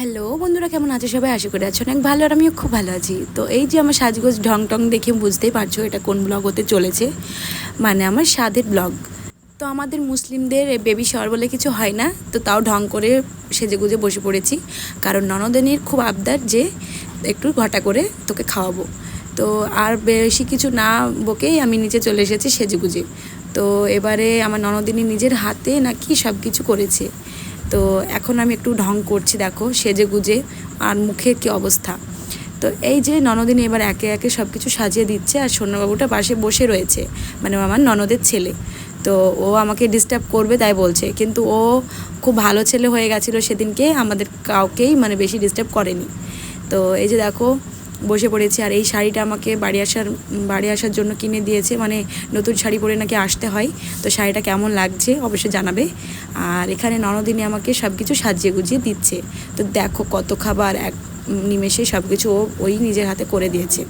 Hello, বন্ধুরা কেমন আছে? সবাই আশা করে আছো অনেক ভালো আর আমিও খুব ভালো আছি। তো এই যে আমার সাজগোজ ঢং টং দেখে বুঝতেই পারছ এটা কোন ব্লগ হতে চলেছে। মানে আমার স্বাদের ব্লগ তো আমাদের মুসলিমদের বেবি শাওয়ার বলে কিছু হয় না, তো তাও ঢং করে সেজে গুজে বসে পড়েছি। কারণ ননদিনীর খুব আবদার যে একটু ঘটা করে তোকে খাওয়াবো। তো আর বেশি কিছু না বকেই আমি নিচে চলে এসেছি সেজে গুজে তো এবারে আমার ননদিনী নিজের হাতে নাকি সব কিছু করেছে। তো এখন আমি একটু ঢং করছি, দেখো, সেজে গুজে, আর মুখের কি অবস্থা। তো এই যে ননদিন এবার একে একে সব কিছু সাজিয়ে দিচ্ছে, আর সন্ন্যবাবুটা পাশে বসে রয়েছে মানে আমার ননদের ছেলে। তো ও আমাকে ডিস্টার্ব করবে, তাই বলছে। কিন্তু ও খুব ভালো ছেলে হয়ে গেছিল সেদিনকে, আমাদের কাউকেই মানে বেশি ডিস্টার্ব করেনি। তো এই যে দেখো বসে পড়েছি আর এই শাড়িটা আমাকে বাড়ি আসার বাড়ি আসার জন্য কিনে দিয়েছে। মানে নতুন শাড়ি পরে নাকি আসতে হয়। তো শাড়িটা কেমন লাগছে অবশ্যই জানাবে। আর এখানে ননদিনী আমাকে সব কিছু সাজিয়ে গুজিয়ে দিচ্ছে। তো দেখো কত খাবার এক নিমেষে সব কিছু ও ওই নিজের হাতে করে দিয়েছে।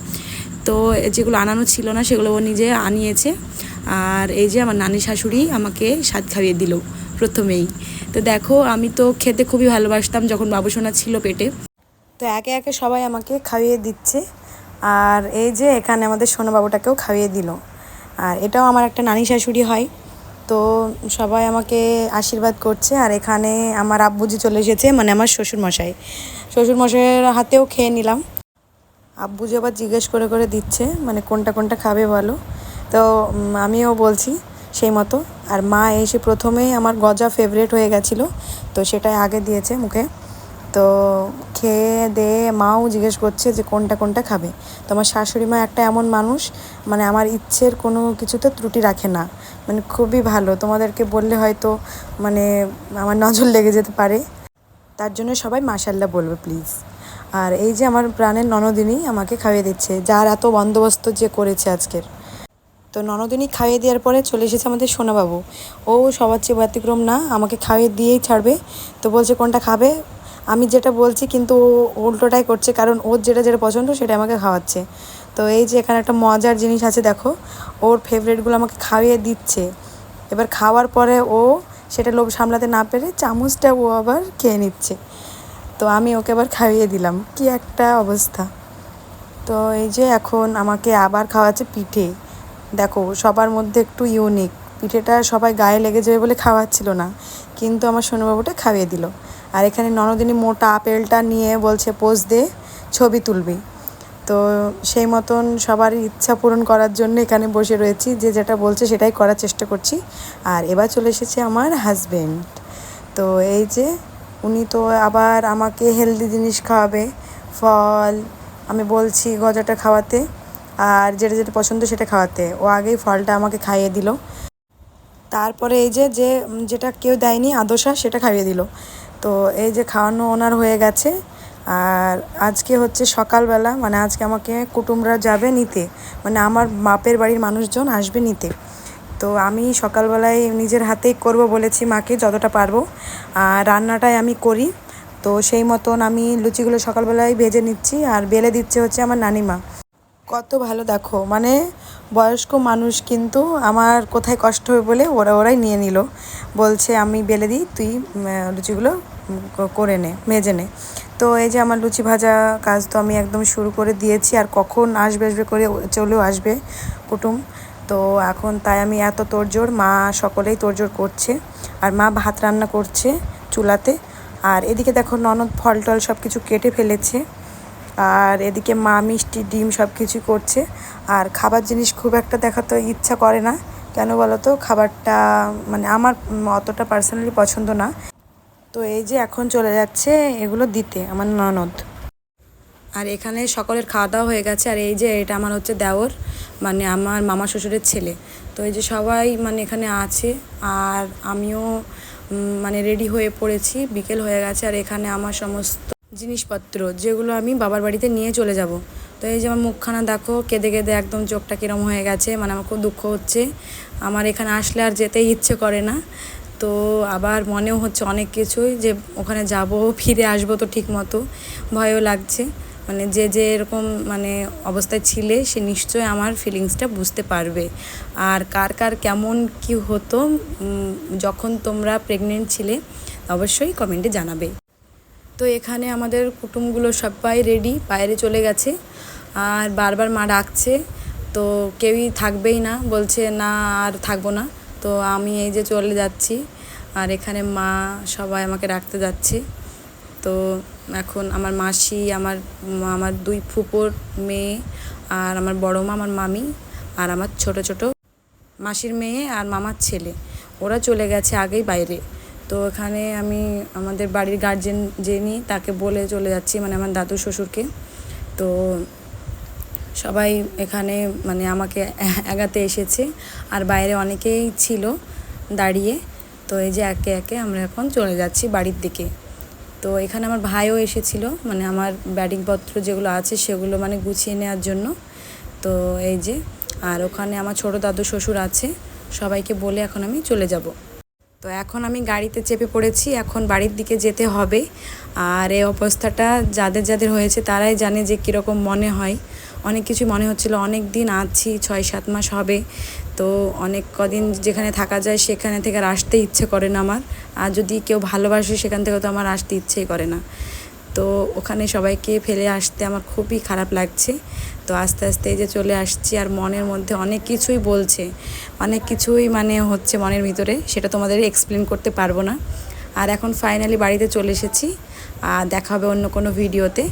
তো যেগুলো আনানো ছিল না সেগুলো ও নিজে আনিয়েছে। আর এই যে আমার নানি শাশুড়ি আমাকে স্বাদ খাইয়ে দিল প্রথমেই। তো দেখো আমি তো খেতে খুবই ভালোবাসতাম যখন বাবুসোনা ছিল পেটে। তো একে একে সবাই আমাকে খাইয়ে দিচ্ছে। আর এই যে এখানে আমাদের সোনাবাবুটাকেও খাইয়ে দিল। আর এটাও আমার একটা নানি শাশুড়ি হয়। তো সবাই আমাকে আশীর্বাদ করছে। আর এখানে আমার আব্বুজি চলে এসেছে মানে আমার শ্বশুরমশাই। শ্বশুরমশাইয়ের হাতেও খেয়ে নিলাম। আব্বুজি আবার জিজ্ঞেস করে করে দিচ্ছে মানে কোনটা কোনটা খাবে বলো? তো আমিও বলছি সেই মতো। আর মা এসে প্রথমেই আমার গজা ফেভারেট হয়ে গেছিল, তো সেটাই আগে দিয়েছে মুখে। তো খেয়ে দিয়ে মাও জিজ্ঞেস করছে যে কোনটা কোনটা খাবে। তো আমার শাশুড়ি মা একটা এমন মানুষ মানে আমার ইচ্ছের কোনো কিছুতে ত্রুটি রাখে না। মানে খুবই ভালো, তোমাদেরকে বললে হয়তো মানে আমার নজর লেগে যেতে পারে। তার জন্য সবাই মাশাল্লাহ বলবে প্লিজ আর এই যে আমার প্রাণের ননদিনী আমাকে খাইয়ে দিচ্ছে, যার এত বন্দোবস্ত যে করেছে আজকের। তো ননদিনী খাইয়ে দেওয়ার পরে চলে এসেছে আমাদের সোনাবাবু। ও সবার চেয়ে ব্যতিক্রম না, আমাকে খাইয়ে দিয়েই ছাড়বে। তো বলছে কোনটা খাবে? আমি যেটা বলছি কিন্তু ও উল্টোটাই করছে, কারণ ওর যেটা যেটা পছন্দ সেটা আমাকে খাওয়াচ্ছে। তো এই যে এখানে একটা মজার জিনিস আছে, দেখো, ওর ফেভারিটগুলো আমাকে খাইয়ে দিচ্ছে। এবার খাওয়ার পরে ও সেটা লোভ সামলাতে না পেরে চামচটা ও আবার খেয়ে নিচ্ছে। তো আমি ওকে আবার খাইয়ে দিলাম। কি একটা অবস্থা। তো এই যে এখন আমাকে আবার খাওয়াচ্ছে পিঠে। দেখো, সবার মধ্যে একটু ইউনিক পিঠেটা সবাই গায়ে লেগে যাবে বলে খাওয়াচ্ছিল না। কিন্তু আমার সোনুবাবুটা খাইয়ে দিল। আর এখানে ননদিনী মোটা আপেলটা নিয়ে বলছে, পোজ দে, ছবি তুলবি। তো সেই মতন সবার ইচ্ছা পূরণ করার জন্য এখানে বসে রয়েছি। যে যেটা বলছে সেটাই করার চেষ্টা করছি। আর এবার চলে এসেছে আমার হাজবেন্ড তো এই যে উনি তো আবার আমাকে হেলদি জিনিস খাওয়াবে, ফল, আমি বলছি গজাটা খাওয়াতে, আর যেটা যেটা পছন্দ সেটা খাওয়াতে। ও আগেই ফলটা আমাকে খাইয়ে দিল। তারপরে এই যে যে যেটা কেউ দেয়নি আদোসা সেটা খাইয়ে দিল। তো এই যে খাওয়ানো ওনার হয়ে গেছে। আর আজকে হচ্ছে সকালবেলা মানে আজকে আমাকে কুটুমরা যাবে নিতে। মানে আমার মাপের বাড়ির মানুষজন আসবে নিতে। তো আমি সকালবেলায় নিজের হাতেই করব বলেছি মাকে যতটা পারব। আর রান্নাটাই আমি করি। তো সেই মতন আমি লুচিগুলো সকালবেলায় ভেজে নিচ্ছি। আর বেলে দিচ্ছে হচ্ছে আমার নানিমা। কত ভালো, দেখো। মানে বয়স্ক মানুষ কিন্তু আমার কোথায় কষ্ট হবে বলে ওরা ওরাই নিয়ে নিল। বলছে, আমি বেলে দিই, তুই লুচিগুলো করে নে, মেজে নে। তো এই যে আমার লুচি ভাজা কাজ তো আমি একদম শুরু করে দিয়েছি, আর কখন আসবে আসবে করে চলেও আসবে কুটুম। তো এখন তাই আমি এত তোড়জোড়, মা সকলেই তোড়জোড় করছে, আর মা ভাত রান্না করছে চুলাতে। আর এদিকে দেখো ননদ ফল টল সব কিছু কেটে ফেলেছে। আর এদিকে মা মিষ্টি, ডিম সব কিছু করছে। আর খাবার জিনিস খুব একটা দেখা তো ইচ্ছা করে না। কেন বলো তো খাবারটা মানে আমার অতটা পার্সোনালি পছন্দ না। তো এই যে এখন চলে যাচ্ছে এগুলো দিতে আমার ননদ। আর এখানে সকলের খাওয়া দাওয়া হয়ে গেছে। আর এই যে এটা আমার হচ্ছে দেওর মানে আমার মামা শ্বশুরের ছেলে। তো এই যে সবাই মানে এখানে আছে। আর আমিও মানে রেডি হয়ে পড়েছি। বিকেল হয়ে গেছে। আর এখানে আমার সমস্ত জিনিসপত্র, যেগুলো আমি বাবার বাড়িতে নিয়ে চলে যাব। তো এই যে আমার মুখখানা দেখো, কেঁদে কেঁদে একদম চোখটা কিরম হয়ে গেছে মানে আমার খুব দুঃখ হচ্ছে। আমার এখানে আসলে আর যেতেই ইচ্ছে করে না। তো আবার মনেও হচ্ছে অনেক কিছুই যে ওখানে যাব, ফিরে আসব তো ঠিক মতো ভয়ও লাগছে। মানে যে যে এরকম মানে অবস্থায় ছিলে, সে নিশ্চয় আমার ফিলিংসটা বুঝতে পারবে। আর কার কার কেমন কি হতো যখন তোমরা প্রেগনেন্ট ছিলে, অবশ্যই কমেন্টে জানাবে। তো এখানে আমাদের কুটুমগুলো সবাই রেডি বাইরে চলে গেছে। আর বারবার মা ডাকছে, তো কেউই থাকবেই না, বলছে না আর থাকব না। তো আমি এই যে চলে যাচ্ছি, আর এখানে মা সবাই আমাকে রাখতে যাচ্ছে। তো এখন আমার মাসি, আমার আমার দুই ফুপোর মেয়ে, আর আমার বড় মা, আমার মামি, আর আমার ছোট ছোট মাসির মেয়ে আর মামার ছেলে। ওরা চলে গেছে আগেই বাইরে। তো এখানে আমি আমাদের বাড়ির গার্জেন যিনি, তাকে বলে চলে যাচ্ছি মানে আমার দাদু শ্বশুরকে। তো সবাই এখানে মানে আমাকে এগাতে এসেছে। আর বাইরে অনেকেই ছিল দাঁড়িয়ে। তো এই যে একে একে আমরা এখন চলে যাচ্ছি বাড়ির দিকে। তো এখানে আমার ভাইও এসেছিল মানে আমার ব্যাটিংপত্র যেগুলো আছে সেগুলো মানে গুছিয়ে নেওয়ার জন্য। তো এই যে, আর ওখানে আমার ছোট দাদু শ্বশুর আছে, সবাইকে বলে এখন আমি চলে যাব। তো এখন আমি গাড়িতে চেপে পড়েছি, এখন বাড়ির দিকে যেতে হবে। আর এই অবস্থাটা যাদের যাদের হয়েছে তারাই জানে যে কীরকম মনে হয়। অনেক কিছু মনে হচ্ছিল, অনেক দিন আছি, ছয় সাত মাস হবে। তো অনেক কদিন যেখানে থাকা যায় সেখানে থেকে আর আসতে ইচ্ছে করে না আমার। আর যদি কেউ ভালোবাসে সেখান থেকে তো আমার আসতে ইচ্ছেই করে না। তো ওখানে সবাইকে ফেলে আসতে আমার খুবই খারাপ লাগছে। তো আস্তে আস্তে এই যে চলে আসছি আর মনের মধ্যে অনেক কিছুই বলছে। অনেক কিছুই মানে হচ্ছে মনের ভিতরে, সেটা তোমাদের এক্সপ্লেন করতে পারব না। আর এখন ফাইনালি বাড়িতে চলে এসেছি। আর দেখা হবে অন্য কোনো ভিডিওতে।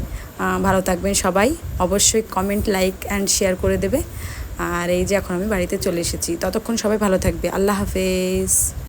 ভালো থাকবেন সবাই। অবশ্যই কমেন্ট লাইক অ্যান্ড শেয়ার করে দেবে। আর এই যে এখন আমি বাড়িতে চলে এসেছি। ততক্ষণ সবাই ভালো থাকবে। আল্লাহ হাফেজ।